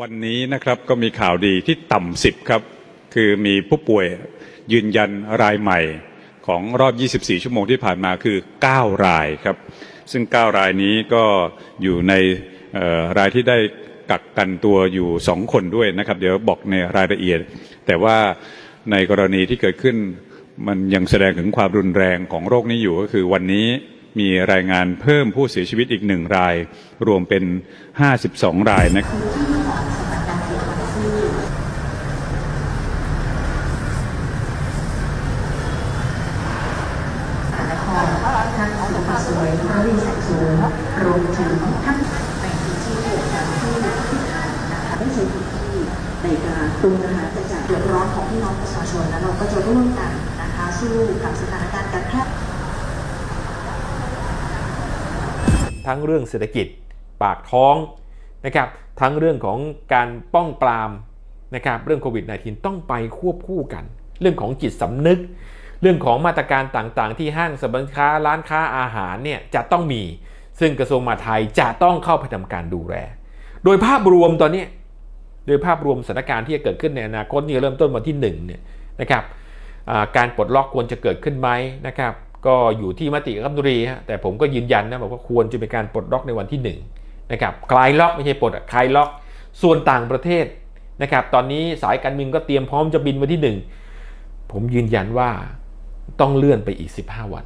วันนี้นะครับก็มีข่าวดีที่ต่ำสิบครับ คือมีผู้ป่วยยืนยันรายใหม่ของรอบ 24 ชั่วโมงที่ผ่านมาคือ 9 รายครับ ซึ่ง 9 รายนี้ก็อยู่ในรายที่ได้กักกันตัวอยู่ 2 คนด้วยนะครับ เดี๋ยวบอกในรายละเอียด แต่ว่าในกรณีที่เกิดขึ้นมันยังแสดงถึงความรุนแรงของโรคนี้อยู่ก็คือวันนี้มีรายงานเพิ่มผู้เสียชีวิตอีกหนึ่งราย รวมเป็น 52 รายนะครับ นครท่านสุภาพสวยพระวิสัยสูงรวมถึงท่านในพื้นที่การที่ที่ทานนะคะไม่ใช่พื้นที่ใน การตูนะคะแต่จากเดือดร้อนของพี่น้องประชาชนแล้วเราก็จะร่วมกันนะคะสู้กับสถานการณ์การแพร่ทั้งเรื่องเศรษฐกิจปากท้องนะครับทั้งเรื่องของการป้องปรามนะครับเรื่องโควิด -19 ต้องไปควบคู่กัน เรื่องของจิตสำนึก เรื่องของมาตรการต่างๆ ที่ห้างสรรพสินค้าร้านค้าอาหารเนี่ยจะต้องมี ซึ่งกระทรวงมหาดไทยจะต้องเข้าไปทำการดูแลโดยภาพรวมตอนนี้ โดยภาพรวมสถานการณ์ที่จะเกิดขึ้นในอนาคตนี่เริ่มต้นวันที่1เนี่ยนะครับการปลดล็อกควรจะเกิดขึ้นไหมนะครับก็อยู่ที่มติรัฐมนตรีฮะแต่ผมก็ยืนยันนะบอกว่าควรจะเป็นการปลดล็อกในวันที่1นะครับคลายล็อกไม่ใช่ปลดอะคลายล็อกส่วนต่างประเทศนะครับตอนนี้สายการบินก็เตรียมพร้อมจะบินวันที่ 1 ผมยืนยันว่าต้องเลื่อนไปอีก 15 วัน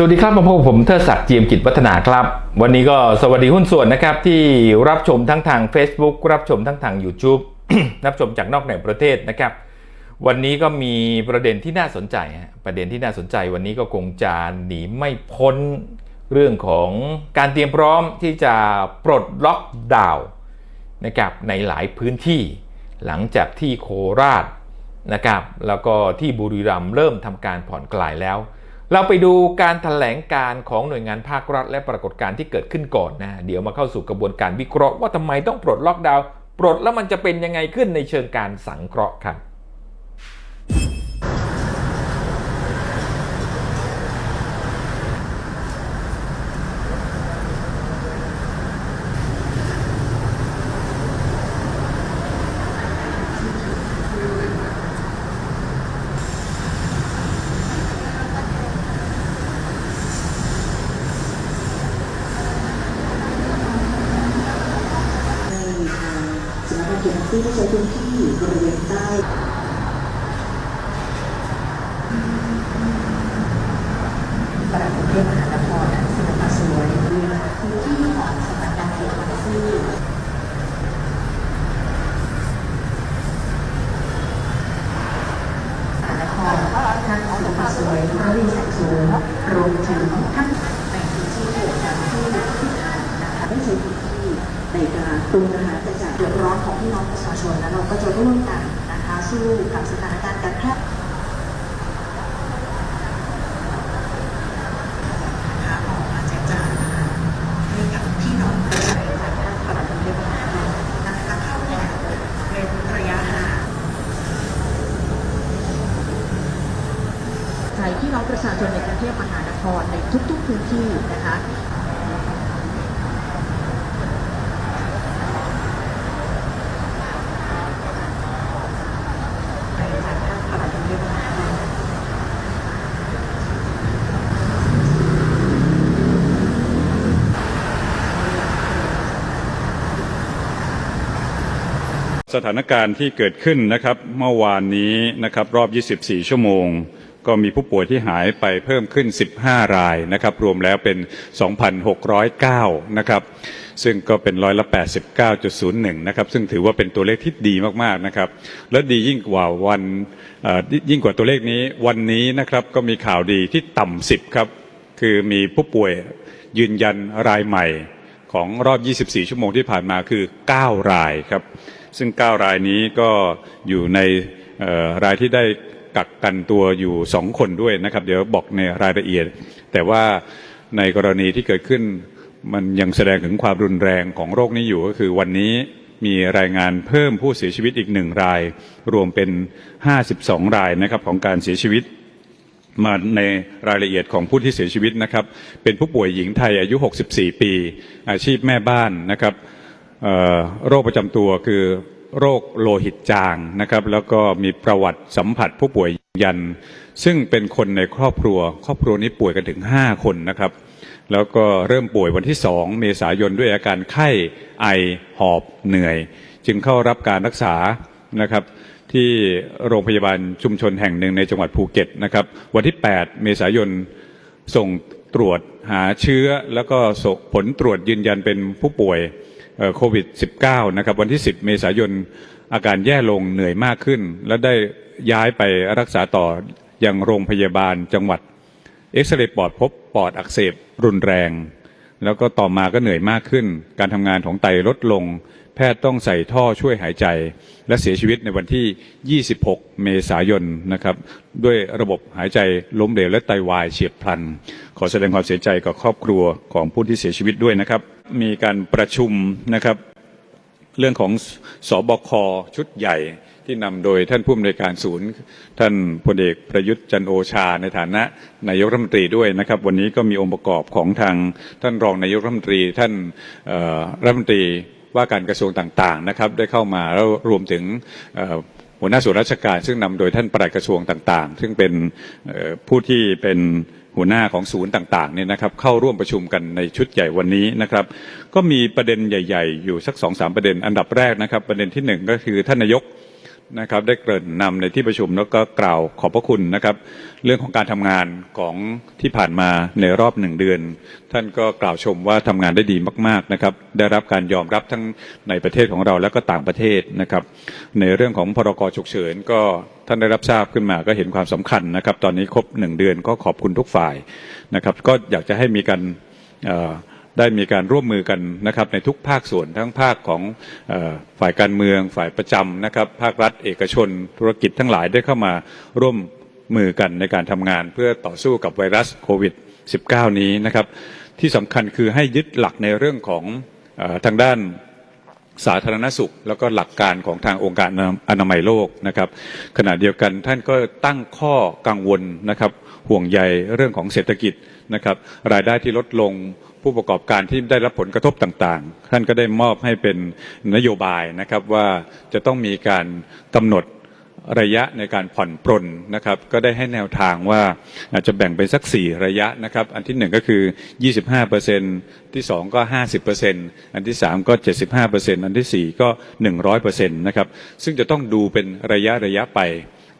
สวัสดีครับมาพบกับผมเทอศักดิ์เจียมกิจวัฒนาครับ วันนี้ก็สวัสดีหุ้นส่วนนะครับ ที่รับชมทั้งทาง Facebook รับชมทั้งทาง YouTube รับชมจากนอกในประเทศนะครับ วันนี้ก็มีประเด็นที่น่าสนใจประเด็นที่น่าสนใจวันนี้ก็คงจะหนีไม่พ้นเรื่องของการเตรียมพร้อมที่จะปลดล็อกดาวน์นะครับในหลายพื้นที่หลังจากที่โคราชนะครับแล้วก็ที่บุรีรัมย์เริ่มทำการผ่อนคลายแล้ว เราไปดูการถแถลงการของหน่วยงานภาครัฐ และปรากฏการณ์ที่เกิดขึ้นก่อนนะ เดี๋ยวมาเข้าสู่กระบวนการวิเคราะห์ว่าทำไมต้องปลดล็อกดาวน์ปลดแล้วมันจะเป็นยังไงขึ้นในเชิงการสังเคราะห์ครับ ในทางสำนักงานเขตพื้นที่ที่ใช้พื้นที่บริเวณใต้ปลัดกรุงเทพมหานครท่านสุภาพสวยดูแลพื้นที่ของสำนักงานเขตพื้นที่นครท่านสุภาพสวยพระวิสัยสูงรวมถึงท่านในพื้นที่การที่ที่ทานนะคะไม่ใช่พื้นที่ในการ ตูนะคะเป็นจากเดือดร้อนของพี่น้องประชาชนแล้วเราก็จะร่วมกันนะคะสู้กับสถานการณ์การแพร่ นะคะออกมาแจกจ่ายนะคะให้กับพี่น้องประชาชนจากท่านปลัดกรุงเทพมหานครนะคะเข้าแถวเว้นระยะห่าง ใจพี่น้องประชาชนในกรุงเทพมหานครในทุกๆพื้นที่นะคะ ไปจากท่านปลัดกรุงเทพมหานคร สถานการณ์ที่เกิดขึ้นนะครับเมื่อวานนี้นะครับรอบ 24 ชั่วโมง ก็มีผู้ป่วยที่หายไปเพิ่มขึ้น 15 รายนะครับรวมแล้วเป็น 2,609 นะครับซึ่งก็เป็นร้อยละ 89.01 นะครับซึ่งถือว่าเป็นตัวเลขที่ดีมากๆนะครับและดียิ่งกว่าวันอ่อยิ่งกว่าตัวเลขนี้วันนี้นะครับก็มีข่าวดีที่ต่ำ 10 ครับ คือมีผู้ป่วยยืนยันรายใหม่ของรอบ 24 ชั่วโมงที่ผ่านมาคือ 9 รายครับ ซึ่ง 9 รายนี้ก็อยู่ในรายที่ได้กักกันตัวอยู่ 2 คนด้วยนะครับ เดี๋ยวบอกในรายละเอียด แต่ว่าในกรณีที่เกิดขึ้นมันยังแสดงถึงความรุนแรงของโรคนี้อยู่ก็คือวันนี้มีรายงานเพิ่มผู้เสียชีวิตอีกหนึ่งราย รวมเป็น 52 รายนะครับของการเสียชีวิตมาในรายละเอียดของผู้ที่เสียชีวิตนะครับ เป็นผู้ป่วยหญิงไทยอายุ 64 ปี อาชีพแม่บ้านนะครับ โรคประจำตัวคือโรคโลหิตจางนะครับ แล้วก็มีประวัติสัมผัสผู้ป่วยยืนยัน ซึ่งเป็นคนในครอบครัว ครอบครัวนี้ป่วยกันถึง 5 คนนะครับ แล้วก็เริ่มป่วยวันที่ 2 เมษายนด้วยอาการไข้ไอหอบเหนื่อย จึงเข้ารับการรักษานะครับที่โรงพยาบาลชุมชนแห่งหนึ่งในจังหวัดภูเก็ตนะครับ วันที่ 8 เมษายนส่งตรวจหาเชื้อ แล้วก็ส่งผลตรวจยืนยันเป็นผู้ป่วย โควิด -19 นะครับวันที่ 10 เมษายนอาการแย่ลงเหนื่อยมากขึ้น และได้ย้ายไปรักษาต่อยังโรงพยาบาลจังหวัด เอ็กซเรย์ปอดพบปอดอักเสบรุนแรง แล้วก็ต่อมาก็เหนื่อยมากขึ้น การทำงานของไตลดลง แพทย์ต้องใส่ท่อช่วยหายใจ และเสียชีวิตในวันที่ 26 เมษายนนะครับด้วยระบบหายใจล้มเหลวและไตวายเฉียบพลัน ขอแสดงความเสียใจกับครอบครัวของผู้ที่เสียชีวิตด้วยนะครับ มีการประชุมนะครับ เรื่องของสบคชุดใหญ่ที่นำโดยท่านผู้อำนวยการศูนย์ ท่านพลเอกประยุทธ์จันโอชา ในฐานะนายกรัฐมนตรีด้วยนะครับ วันนี้ก็มีองค์ประกอบของทางท่านรองนายกรัฐมนตรีท่านรัฐมนตรีว่าการกระทรวงต่างๆนะครับ ได้เข้ามาแล้วรวมถึงหัวหน้าส่วนราชการ ซึ่งนำโดยท่านปลัดกระทรวงต่างๆ ซึ่งเป็นผู้ที่เป็น หัวหน้าของศูนย์ต่างๆเนี่ยนะครับเข้าร่วมประชุมกันในชุดใหญ่วันนี้นะครับ ก็มีประเด็นใหญ่ ๆ อยู่สักสองสามประเด็น อันดับแรกนะครับ ประเด็นที่หนึ่งก็คือท่านนายกนะครับได้เกริ่นนำในที่ประชุมแล้วก็กล่าวขอบพระคุณนะครับ เรื่องของการทำงานของที่ผ่านมาในรอบหนึ่งเดือน ท่านก็กล่าวชมว่าทำงานได้ดีมากๆนะครับ ได้รับการยอมรับทั้งในประเทศของเราแล้วก็ต่างประเทศนะครับ ในเรื่องของพรกฉุกเฉินก็ ท่านได้รับทราบขึ้นมาก็เห็นความสำคัญนะครับ ตอนนี้ครบหนึ่งเดือนก็ขอบคุณทุกฝ่ายนะครับ ก็อยากจะให้มีการได้มีการร่วมมือกันนะครับในทุกภาคส่วนทั้งภาคของออฝ่ายการเมือง ฝ่ายประจำนะครับ ภาครัฐเอกชน ธุรกิจทั้งหลายได้เข้ามาร่วมมือกันในการทำงาน เพื่อต่อสู้กับไวรัสโควิด -19 นี้นะครับ ที่สำคัญคือให้ยึดหลักในเรื่องของออทางด้าน สาธารณสุข แล้วก็หลักการของทางองค์การอนามัยโลกนะครับขณะเดียวกันท่านก็ตั้งข้อกังวลนะครับห่วงใยเรื่องของเศรษฐกิจนะครับรายได้ที่ลดลงผู้ประกอบการที่ได้รับผลกระทบต่างๆ ท่านก็ได้มอบให้เป็นนโยบายนะครับว่าจะต้องมีการกำหนด ระยะในการผ่อนปรนนะครับ ก็ได้ให้แนวทางว่าอาจจะแบ่งเป็นสัก 4 ระยะนะครับ อันที่ 1 ก็คือ 25เปอร์เซ็นที่ 2 ก็ 50เปอร์เซ็นอันที่ 3 ก็ 75เปอร์เซ็นอันทีสี่ 4 ก็ 100เปอร์เซ็นต์นะครับ ซึ่งจะต้องดูเป็นระยะระยะไป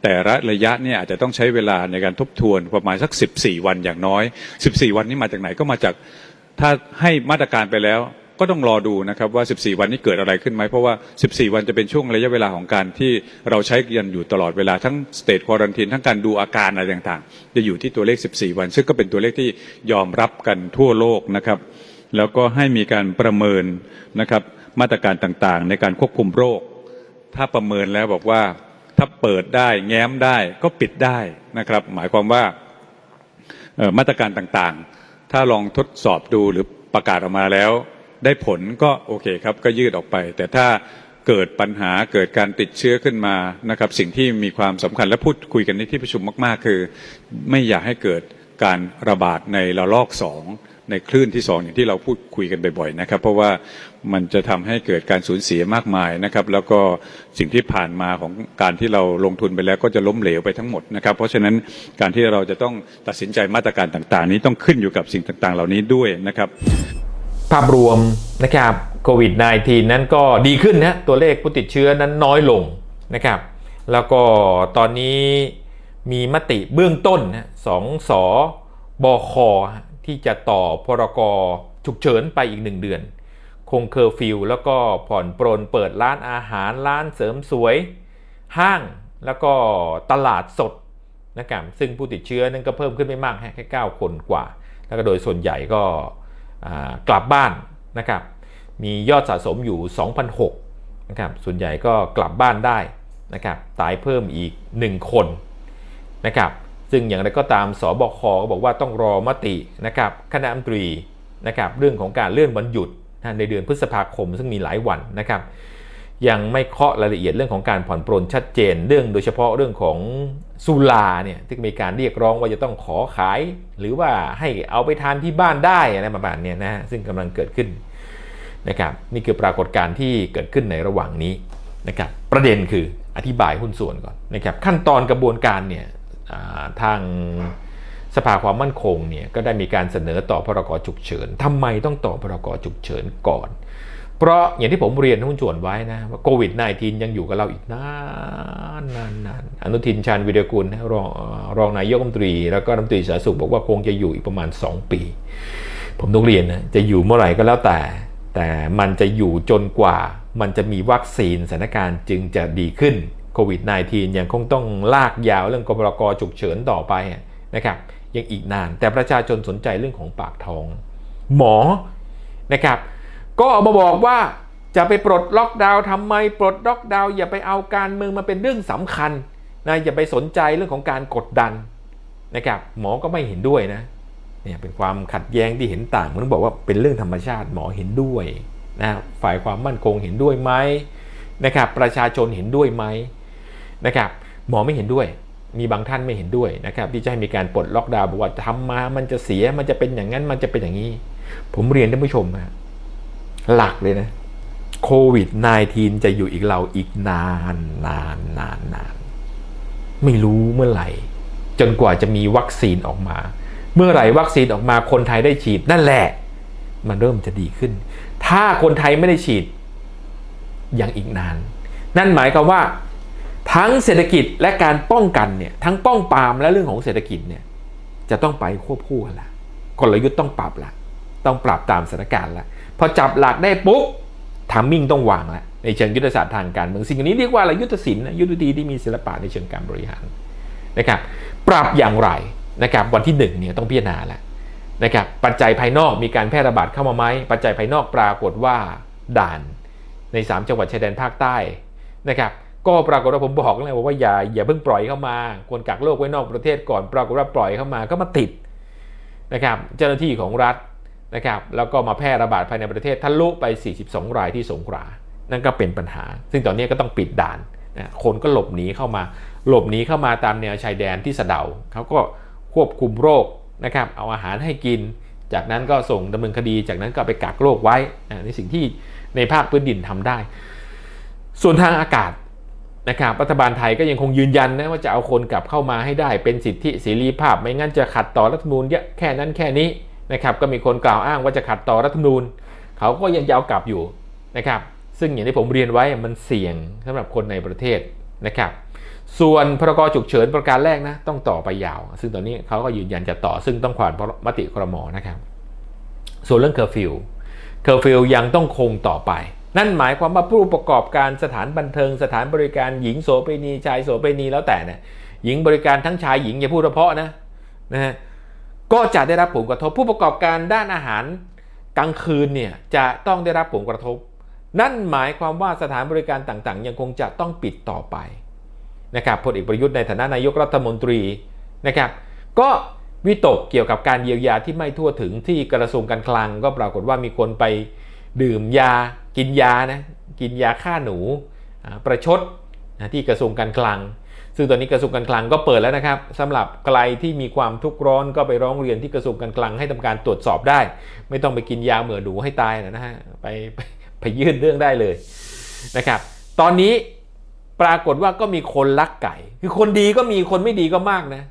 แต่ละระยะเนี่ยอาจจะต้องใช้เวลาในการทบทวนประมาณสัก 14 วันอย่างน้อย 14 วันนี้มาจากไหนก็มาจากถ้าให้มาตรการไปแล้ว ก็ต้องรอดูนะครับว่า 14 วันนี้เกิดอะไรขึ้นไหมเพราะว่า 14 วันจะเป็นช่วงระยะเวลาของการที่เราใช้กันอยู่ตลอดเวลาทั้งสเต e ควอรันทีนทั้งการดูอาการอะไรต่างๆ จะอยู่ที่ตัวเลข 14 วัน ซึ่งก็เป็นตัวเลขที่ยอมรับกันทั่วโลกนะครับแล้วก็ให้มีการประเมินนะครับมาตรการต่างๆ ในการควบคุมโรค ถ้าประเมินแล้วบอกว่าถ้าเปิดได้แง้มได้ก็ปิดได้นะครับ หมายความว่ามาตรการต่างๆ ถ้าลองทดสอบดูหรือประกาศออกมาแล้ว ได้ผลก็โอเคครับก็ยืดออกไป แต่ถ้าเกิดปัญหาเกิดการติดเชื้อขึ้นมานะครับสิ่งที่มีความสำคัญและพูดคุยกันในที่ประชุมมาก ๆ คือ ไม่อยากให้เกิดการระบาดในระลอกสองในคลื่นที่สองอย่างที่เราพูดคุยกันบ่อยๆนะครับเพราะว่ามันจะทำให้เกิดการสูญเสียมากมายนะครับ แล้วก็สิ่งที่ผ่านมาของการที่เราลงทุนไปแล้วก็จะล้มเหลวไปทั้งหมดนะครับ เพราะฉะนั้นการที่เราจะต้องตัดสินใจมาตรการต่างๆ นี้ต้องขึ้นอยู่กับสิ่งต่างๆ เหล่านี้ด้วยนะครับ ภาพรวมนะครับโควิด -19 นั้นก็ดีขึ้นนะตัวเลขผู้ติดเชื้อนั้นน้อยลงนะครับแล้วก็ตอนนี้มีมติเบื้องต้นนะสองสบคที่จะต่อพรกฉุกเฉินไปอีกหนึ่งเดือน คงเคอร์ฟิวแล้วก็ผ่อนปรนเปิดร้านอาหารร้านเสริมสวย ห้างแล้วก็ตลาดสดนะครับซึ่งผู้ติดเชื้อนั้นก็เพิ่มขึ้นไม่มากแค่9คนกว่า แล้วก็โดยส่วนใหญ่ก็ กลับบ้านนะครับมียอดสะสมอยู่2,006นะครับส่วนใหญ่ก็กลับบ้านได้นะครับตายเพิ่มอีก 1 คนนะครับซึ่งอย่างไรก็ตามสบคก็บอกว่าต้องรอมตินะครับคณะมนตรีนะครับเรื่องของการเลื่อนวันหยุดในเดือนพฤษภาคม ซึ่งมีหลายวันนะครับ ยังไม่เคาะรายละเอียดเรื่องของการผ่อนปรนชัดเจน เรื่องโดยเฉพาะเรื่องของสุราเนี่ยที่มีการเรียกร้องว่าจะต้องขอขาย หรือว่าให้เอาไปทานที่บ้านได้อะไรประมาณเนี้ยนะซึ่งกำลังเกิดขึ้นนะครับนี่คือปรากฏการณ์ที่เกิดขึ้นในระหว่างนี้นะครับประเด็นคืออธิบายหุ้นส่วนก่อนนะครับขั้นตอนกระบวนการเนี่ยทางสภาความมั่นคงเนี่ยก็ได้มีการเสนอต่อพรกฉุกเฉินทำไมต้องต่อพรกฉุกเฉินก่อน เพราะอย่างที่ผมเรียนหุ้นส่วนไว้นะว่าโควิด -19 ยังอยู่กับเราอีกนานนานนานอนุทินชาญวิเดกุลรองรองนายกรัฐมนตรี แล้วก็รัฐมนตรีสาธารณสุขบอกว่าคงจะอยู่อีกประมาณ 2 ปี ผมต้องเรียนนะจะอยู่เมื่อไหร่ก็แล้วแต่ แต่มันจะอยู่จนกว่ามันจะมีวัคซีนสถานการณ์จึงจะดีขึ้นโควิด -19 ยังคงต้องลากยาวเรื่องกพรกฉุกเฉินต่อไปนะครับยังอีกนานแต่ประชาชนสนใจเรื่องของปากท้อง หมอนะครับ ก็ออกมาบอกว่าจะไปปลดล็อกดาวน์ทำไมปลดล็อกดาวน์อย่าไปเอาการเมืองมาเป็นเรื่องสำคัญนะอย่าไปสนใจเรื่องของการกดดันนะครับหมอก็ไม่เห็นด้วยนะเนี่ยเป็นความขัดแย้งที่เห็นต่างมันบอกว่าเป็นเรื่องธรรมชาติหมอเห็นด้วยนะฝ่ายความมั่นคงเห็นด้วยไหมนะครับประชาชนเห็นด้วยไหมนะครับหมอไม่เห็นด้วย มีบางท่านไม่เห็นด้วยนะครับที่จะให้มีการปลดล็อกดาวน์บอกว่าทำมามันจะเสียมันจะเป็นอย่างนั้นมันจะเป็นอย่างนี้ ผมเรียนท่านผู้ชมนะ หลักเลยนะโควิด -19 จะอยู่อีกเราอีกนานนานนานนานไม่รู้เมื่อไหร่ จนกว่าจะมีวัคซีนออกมา เมื่อไหร่วัคซีนออกมาคนไทยได้ฉีดนั่นแหละ มันเริ่มจะดีขึ้น ถ้าคนไทยไม่ได้ฉีดยังอีกนาน นั่นหมายความว่า ทั้งเศรษฐกิจและการป้องกันเนี่ยทั้งป้องปรามและเรื่องของเศรษฐกิจเนี่ยจะต้องไปควบคู่กันละกลยุทธ์ต้องปรับละ ต้องปรับตามสถานการณ์ละพอจับหลักได้ปุ๊บทามมิ่งต้องวางละในเชิงยุทธศาสตร์ทางการเมืองสิ่งนี้เรียกว่าอะไรยุทธศิลป์นะยุทธดีที่มีศิลปะในเชิงการบริหารนะครับปรับอย่างไรนะครับวันที่หนึ่งเนี่ยต้องพิจารณาแล้วนะครับปัจจัยภายนอกมีการแพร่ระบาดเข้ามาไหมปัจจัยภายนอกปรากฏว่าด่านใน 3 จังหวัดชายแดนภาคใต้นะครับก็ปรากฏว่าผมบอกแล้วว่าอย่าอย่าเพิ่งปล่อยเข้ามาควรกักโรคไว้นอกประเทศก่อน ปรากฏว่าปล่อยเข้ามาก็มาติดนะครับเจ้าหน้าที่ของรัฐ นะครับแล้วก็มาแพร่ระบาดภายในประเทศทะลุไป 42 รายที่สงขลานั่นก็เป็นปัญหา ซึ่งตอนนี้ก็ต้องปิดด่านนะคนก็หลบหนีเข้ามา หลบหนีเข้ามาตามแนวชายแดนที่สะเดาเขาก็ควบคุมโรคนะครับเอาอาหารให้กิน จากนั้นก็ส่งดำเนินคดี จากนั้นก็ไปกักโรคไว้นะในสิ่งที่ในภาคพื้นดินทำได้ ส่วนทางอากาศนะครับรัฐบาลไทยก็ยังคงยืนยันนะว่าจะเอาคนกลับเข้ามาให้ได้เป็นสิทธิเสรีภาพ ไม่งั้นจะขัดต่อรัฐธรรมนูญเยอะแค่นั้นแค่นี้ นะครับก็มีคนกล่าวอ้างว่าจะขัดต่อรัฐธรรมนูญเขาก็ยังจะเอากลับอยู่นะครับซึ่งอย่างที่ผมเรียนไว้มันเสี่ยงสำหรับคนในประเทศนะครับส่วนพรกฉุกเฉินประการแรกนะต้องต่อไปยาว ซึ่งตอนนี้เขาก็ยืนยันจะต่อซึ่งต้องผ่านมติครมนะครับ ส่วนเรื่องเคอร์ฟิวเคอร์ฟิวยังต้องคงต่อไป นั่นหมายความว่าผู้ประกอบการสถานบันเทิงสถานบริการหญิงโสเภณีชายโสเภณีแล้วแต่เนี่ยหญิงบริการทั้งชายหญิงอย่าพูดเฉพาะนะนะฮะ ก็จะได้รับผลกระทบผู้ประกอบการด้านอาหารกลางคืนเนี่ยจะต้องได้รับผลกระทบ นั่นหมายความว่าสถานบริการต่างๆ ยังคงจะต้องปิดต่อไปนะครับพลเอกประยุทธ์ในฐานะนายกรัฐมนตรีนะครับก็วิตกเกี่ยวกับการเยียวยาที่ไม่ทั่วถึงที่กระทรวงการคลัง ก็ปรากฏว่ามีคนไปดื่มยากินยานะกินยาฆ่าหนูประชดนะที่กระทรวงการคลัง ซึ่งตอนนี้กระทรวงการคลังก็เปิดแล้วนะครับสำหรับใครที่มีความทุกข์ร้อนก็ไปร้องเรียนที่กระทรวงการคลังให้ทำการตรวจสอบได้ ไม่ต้องไปกินยาเหมือหนูให้ตายนะฮะไปไปไปยื่นเรื่องได้เลยนะครับ ตอนนี้ปรากฏว่าก็มีคนลักไก่ คือคนดีก็มีคนไม่ดีก็มากนะ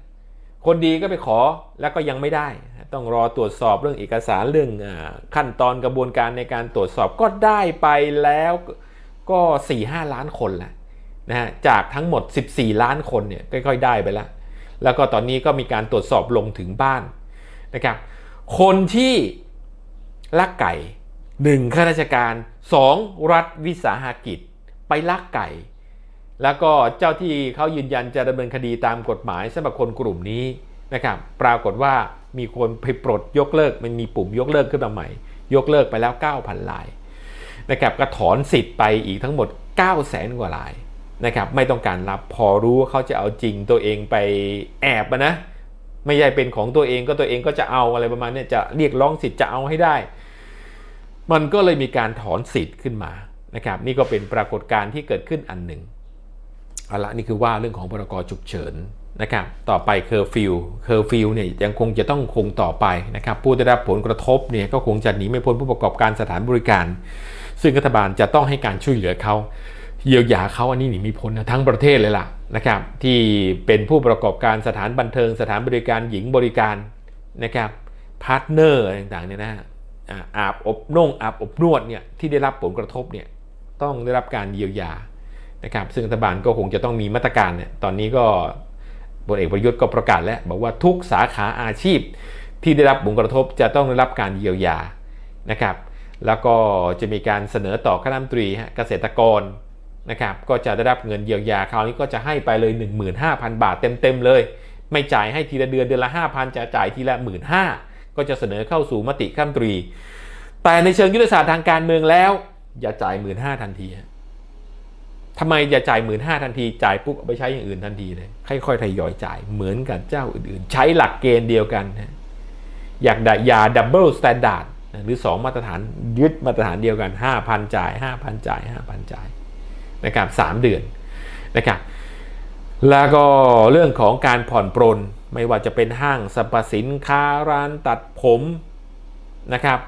คนดีก็ไปขอแล้วก็ยังไม่ได้ ต้องรอตรวจสอบเรื่องเอกสารเรื่องอขั้นตอนกระบวนการในการตรวจสอบก็ได้ไปแล้วก็4ี่ห้าล้านคนแหละ นะฮะจากทั้งหมด 14 ล้านคนเนี่ยค่อยๆได้ไปแล้ว แล้วก็ตอนนี้ก็มีการตรวจสอบลงถึงบ้านนะครับ คนที่ลักไก่ 1. ข้าราชการ 2. รัฐวิสาหกิจ ไปลักไก่ แล้วก็เจ้าที่เขายืนยันจะดำเนินคดีตามกฎหมายสำหรับคนกลุ่มนี้นะครับปรากฏว่ามีคนไปปลดยกเลิกมันมีปุ่มยกเลิกขึ้นมาใหม่ ยกเลิกไปแล้ว 9,000ลายนะครับก็ถอนสิทธิ์ไปอีกทั้งหมด 9 0 0แสนกว่าลาย นะครับไม่ต้องการรับพอรู้ว่าเขาจะเอาจริงตัวเองไปแอบนะไม่ใช่เป็นของตัวเองก็ตัวเองก็จะเอาอะไรประมาณนี้จะเรียกร้องสิทธิ์จะเอาให้ได้ มันก็เลยมีการถอนสิทธิ์ขึ้นมานะครับนี่ก็เป็นปรากฏการณ์ที่เกิดขึ้นอันหนึ่งเอาละนี่คือว่าเรื่องของพรกฉุกเฉินนะครับต่อไปเคอร์ฟิวเคอร์ฟิวเนี่ยยังคงจะต้องคงต่อไปนะครับผู้ได้รับผลกระทบเนี่ยก็คงจะหนีไม่พ้นผู้ประกอบการสถานบริการ ซึ่งรัฐบาลจะต้องให้การช่วยเหลือเขา เยียวยาเขาอันนี้หนีไม่พ้นนะทั้งประเทศเลยล่ะนะครับที่เป็นผู้ประกอบการสถานบันเทิงสถานบริการหญิงบริการนะครับพาร์ทเนอร์ต่างๆเนี่ยนะอาบอบน่งอาบอบนวดเนี่ยที่ได้รับผลกระทบเนี่ยต้องได้รับการเยียวยานะครับซึ่งรัฐบาลก็คงจะต้องมีมาตรการเนี่ยตอนนี้ก็พลเอกประยุทธ์ก็ประกาศแล้วบอกว่าทุกสาขาอาชีพที่ได้รับผลกระทบจะต้องได้รับการเยียวยานะครับแล้วก็จะมีการเสนอต่อคณะรัฐมนตรีเกษตรกร นะครับก็จะได้รับเงินเยียวยาคราวนี้ก็จะให้ไปเลย 15,000 บาทเต็มๆเลย ไม่จ่ายให้ทีละเดือนเดือนละ 5,000 จะจ่ายทีละ 15,000ก็จะเสนอเข้าสู่มติคณะรัฐมตรี แต่ในเชิงยุทธศาสตร์ทางการเมืองแล้ว อย่าจ่าย 15,000ทันทีฮะทำไมอย่าจ่าย 15,000ทันทีจ่ายปุ๊บเอาไปใช้อย่างอื่นทันทีเลยค่อยๆทยอยจ่ายเหมือนกับเจ้าอื่นๆ ใช้หลักเกณฑ์เดียวกันฮะอยากได้ยาดับเบิลสแตนดาร์ดหรือ 2 มาตรฐานยึดมาตรฐานเดียวกัน 5,000 จ่าย 5,000 จ่าย 5,000 จ่าย นะครับ3เดือนนะครับแล้วก็เรื่องของการผ่อนปรนไม่ว่าจะเป็นห้างสรรพสินค้าร้านตัดผมนะครับ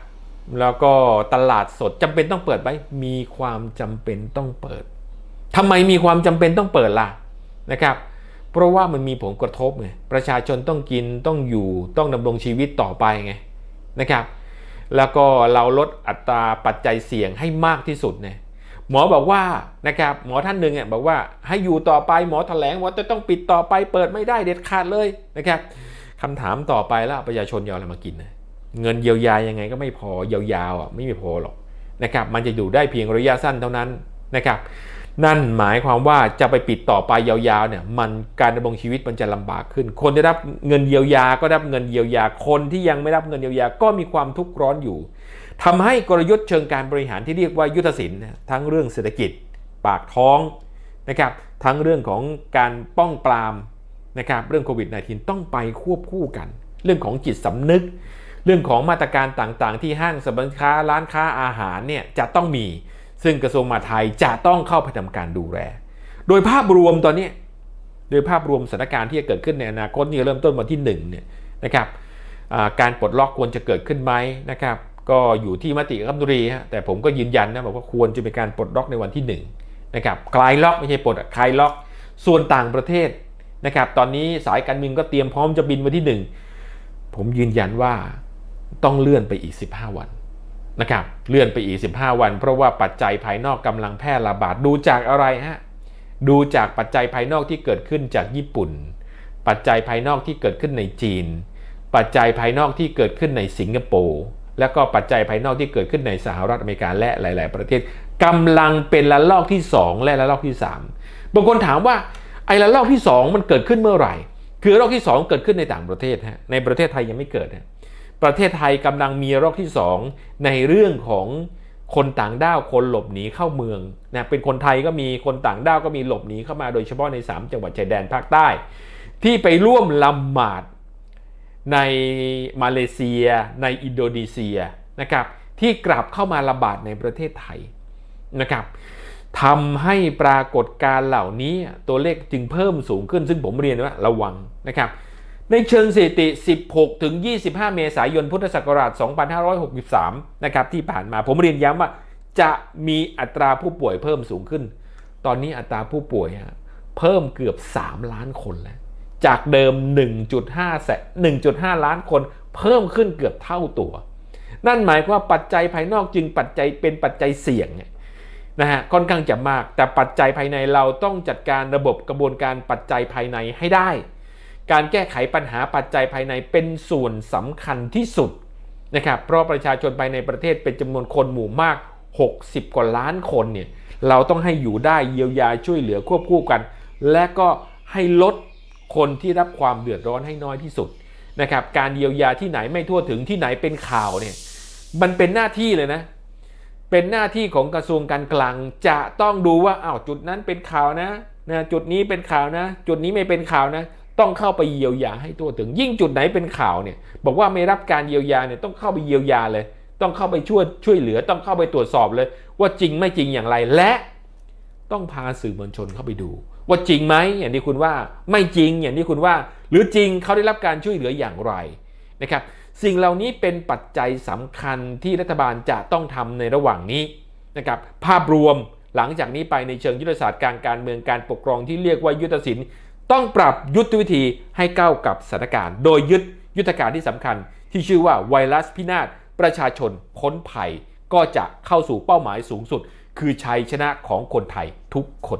แล้วก็ตลาดสดจำเป็นต้องเปิดไหมมีความจำเป็นต้องเปิดทำไมมีความจำเป็นต้องเปิดล่ะนะครับ เพราะว่ามันมีผลกระทบไงประชาชนต้องกินต้องอยู่ต้องดำรงชีวิตต่อไปไงนะครับ แล้วก็เราลดอัตราปัจจัยเสี่ยงให้มากที่สุดเนี่ย หมอบอกว่านะครับหมอท่านหนึ่งอะบอกว่าให้อยู่ต่อไปหมอแถลงว่าจะต้องปิดต่อไปเปิดไม่ได้เด็ดขาดเลยนะครับคำถามต่อไปแล้วประชาชนจะเอาอะไรมากินนะเงินเยียวยายังไงก็ไม่พอยาวๆอะไม่มีพอหรอกนะครับมันจะอยู่ได้เพียงระยะสั้นเท่านั้นนะครับ นั่นหมายความว่าจะไปปิดต่อไปยาวๆเนี่ยมันการดำรงชีวิตมันจะลำบากขึ้น คนได้รับเงินเยียวยาก็ได้รับเงินเยียวยาคนที่ยังไม่รับเงินเยียวยาก็มีความทุกข์ร้อนอยู่ ทำให้กลยุทธ์เชิงการบริหารที่เรียกว่ายุทธศิลป์ทั้งเรื่องเศรษฐกิจ ปากท้องนะครับทั้งเรื่องของการป้องปรามนะครับเรื่องโควิด -19 ต้องไปควบคู่กัน เรื่องของจิตสำนึก เรื่องของมาตรการต่างๆ ที่ห้างสรรพสินค้าร้านค้าอาหารเนี่ยจะต้องมี ซึ่งกระทรวงมหาดไทยจะต้องเข้าไปทำการดูแล โดยภาพรวมตอนนี้โดยภาพรวมสถานการณ์ที่จะเกิดขึ้นในอนาคตนี่เริ่มต้นวันที่1เนี่ยนะครับการปลดล็อกควรจะเกิดขึ้นไหมนะครับ ก็อยู่ที่มติรัฐมนตรีฮะแต่ผมก็ยืนยันนะบอกว่าควรจะเป็นการปลดล็อกในวันที่1นะครับคลายล็อกไม่ใช่ปลดอะคลายล็อก ส่วนต่างประเทศนะครับตอนนี้สายการบินก็เตรียมพร้อมจะบินวันที่ 1 ผมยืนยันว่าต้องเลื่อนไปอีก 15 วันนะครับเลื่อนไปอีก 15 วัน เพราะว่าปัจจัยภายนอกกำลังแพร่ระบาดดูจากอะไรฮะดูจากปัจจัยภายนอกที่เกิดขึ้นจากญี่ปุ่น ปัจจัยภายนอกที่เกิดขึ้นในจีน ปัจจัยภายนอกที่เกิดขึ้นในสิงคโปร์ แล้วก็ปัจจัยภายนอกที่เกิดขึ้นในสหรัฐอเมริกาและหลาย ๆ ประเทศกำลังเป็นระลอกที่ 2 และระลอกที่ 3 บางคนถามว่าไอ้ระลอกที่ 2 มันเกิดขึ้นเมื่อไหร่ คือระลอกที่ 2 เกิดขึ้นในต่างประเทศฮะในประเทศไทยยังไม่เกิดฮะประเทศไทยกำลังมีระลอบที่ 2 ในเรื่องของคนต่างด้าวคนหลบหนีเข้าเมืองนะเป็นคนไทยก็มีคนต่างด้าวก็มีหลบหนีเข้ามาโดยเฉพาะใน 3 จังหวัดชายแดนภาคใต้ ที่ไปร่วมละหมาด ในมาเลเซีย ในอินโดนีเซียนะครับที่กลับเข้ามาระบาดในประเทศไทยนะครับทำให้ปรากฏการเหล่านี้ตัวเลขจึงเพิ่มสูงขึ้น ซึ่งผมเรียนว่าระวังนะครับในเชิงสถิติ 16 ถึง 25 เมษายน พุทธศักราช 2563 นะครับที่ผ่านมาผมเรียนย้ำว่าจะมีอัตราผู้ป่วยเพิ่มสูงขึ้น ตอนนี้อัตราผู้ป่วยเพิ่มเกือบ 3 ล้านคนแล้ว จากเดิม 1.5แสน1.5 ล้านคนเพิ่มขึ้นเกือบเท่าตัว นั่นหมายความว่าปัจจัยภายนอกจึงปัจจัยเป็นปัจจัยเสี่ยงนะฮะค่อนข้างจะมาก แต่ปัจจัยภายในเราต้องจัดการระบบกระบวนการปัจจัยภายในให้ได้ การแก้ไขปัญหาปัจจัยภายในเป็นส่วนสำคัญที่สุดนะครับเพราะประชาชนภายในประเทศเป็นจำนวนคนหมู่มาก 60 กว่าล้านคนเนี่ยเราต้องให้อยู่ได้เยียวยาช่วยเหลือควบคู่กัน และก็ให้ลด คนที่รับความเดือดร้อนให้น้อยที่สุดนะครับการเยียวยาที่ไหนไม่ทั่วถึงที่ไหนเป็นข่าวเนี่ยมันเป็นหน้าที่เลยนะเป็นหน้าที่ของกระทรวงการคลังจะต้องดูว่าอ้าวจุดนั้นเป็นข่าวนะนะจุดนี้เป็นข่าวนะ จุดนี้ไม่เป็นข่าวนะต้องเข้าไปเยียวยาให้ทั่วถึง ยิ่งจุดไหนเป็นข่าวเนี่ยบอกว่าไม่รับการเยียวยาเนี่ยต้องเข้าไปเยียวยาเลย ต้องเข้าไปช่วยช่วยเหลือ ต้องเข้าไปตรวจสอบเลย ว่าจริงไม่จริงอย่างไรและ ต้องพาสื่อมวลชนเข้าไปดู ว่าจริงไหมอย่างที่คุณว่าไม่จริงอย่างที่คุณว่า หรือจริงเขาได้รับการช่วยเหลืออย่างไรนะครับสิ่งเหล่านี้เป็นปัจจัยสำคัญที่รัฐบาลจะต้องทำในระหว่างนี้นะครับภาพรวมหลังจากนี้ไปในเชิงยุทธศาสตร์การการเมืองการปกครองที่เรียกว่ายุทธศิลป์ต้องปรับยุทธวิธีให้ก้าวกับสถานการณ์ โดยยึดยุทธการที่สำคัญ ที่ชื่อว่าไวรัสพินาศประชาชนพ้นภัยก็จะเข้าสู่เป้าหมายสูงสุด คือชัยชนะของคนไทยทุกคน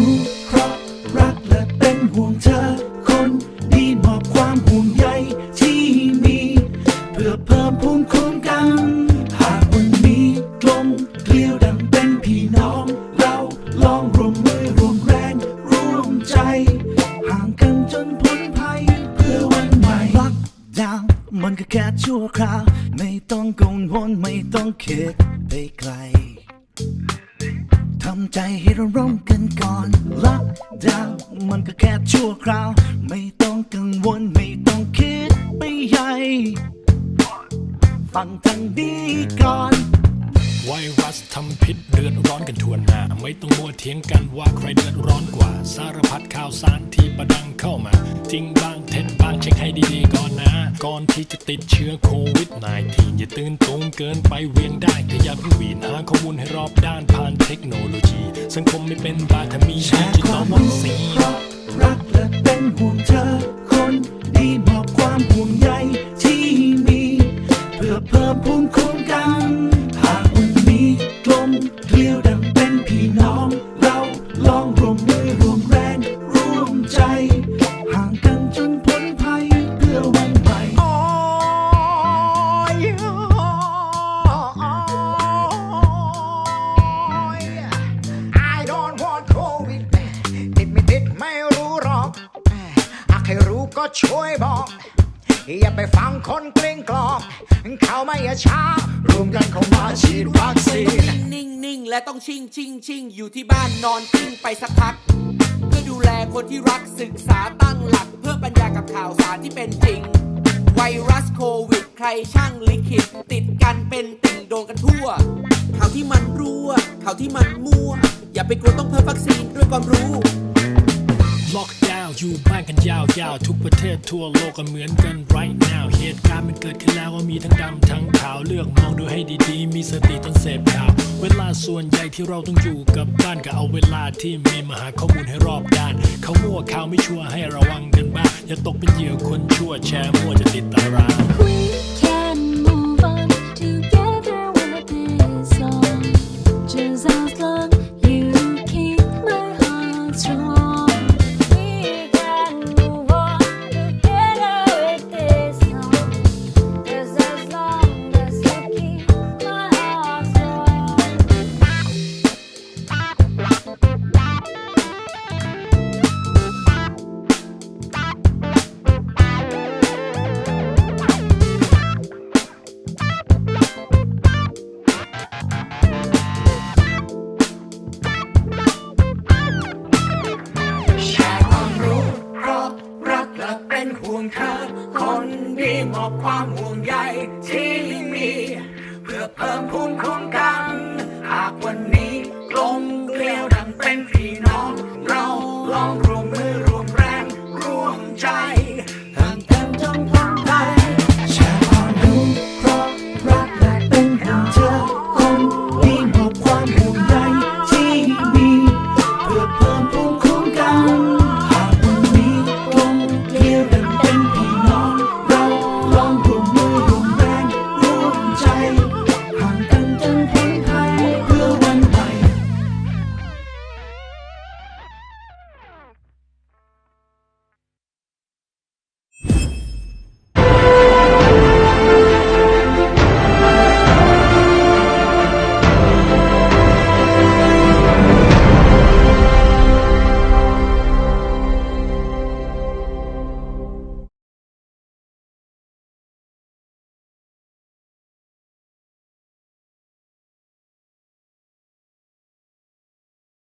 ู้ ก็แค่ชั่วคราว ไม่ต้องกังวลไม่ต้องคิดไปไกลทำใจให้เราร่มกันก่อนล็อกดาวน์มันก็แค่ชั่วคราว ไม่ต้องกังวลไม่ต้องคิดไปใหญ่ ฟังทางดีก่อน ไวรัสทำพิษเดือดร้อนกันทั่วหน้าไม่ต้องมัวเถียงกันว่าใครเดือดร้อนกว่า สารพัดข่าวสารที่ประดังเข้ามา จริงบ้างเท็จบ้างเช็คให้ดีๆก่อนนะ ก่อนที่จะติดเชื้อโควิด -19 อย่าตื่นตูมเกินไปเวียงได้แต่อย่าเพิ่งวีนหาข้อมูลให้รอบด้านผ่านเทคโนโลยี สังคมไม่เป็นบาถ้ามีแชดิจิตอวาลมวัคซีนรักและเป็นห่วงเธอคนดีมอบความห่วงใย ชิงชิงชิงอยู่ที่บ้านนอนกิ้งไปสักพัก เพื่อดูแลคนที่รักศึกษาตั้งหลัก เพื่อปัญญากับข่าวสารที่เป็นจริง ไวรัสโควิด ใครช่างลิขิต ติดกันเป็นติ่งโดนกันทั่ว ข่าวที่มันรั่วข่าวที่มันมั่ว อย่าไปกลัวต้องเพิ่มวัคซีนด้วยความรู้ล็ อยู่บ้านกันยาวๆ ทุกประเทศทั่วโลกก็เหมือนกัน right now เหตุการณ์มันเกิดขึ้นแล้วก็มีทั้งดำทั้งขาว เลือกมองดูให้ดีๆ มีสติต้นเสพข่าว เวลาส่วนใหญ่ที่เราต้องอยู่กับบ้านก็เอาเวลาที่มีมาหาข้อมูลให้รอบด้าน เขามั่วข่าวไม่ชัวร์ให้ระวังกันบ้าง อย่าตกเป็นเหยื่อคนชั่วแชร์มั่วจะติดตาราง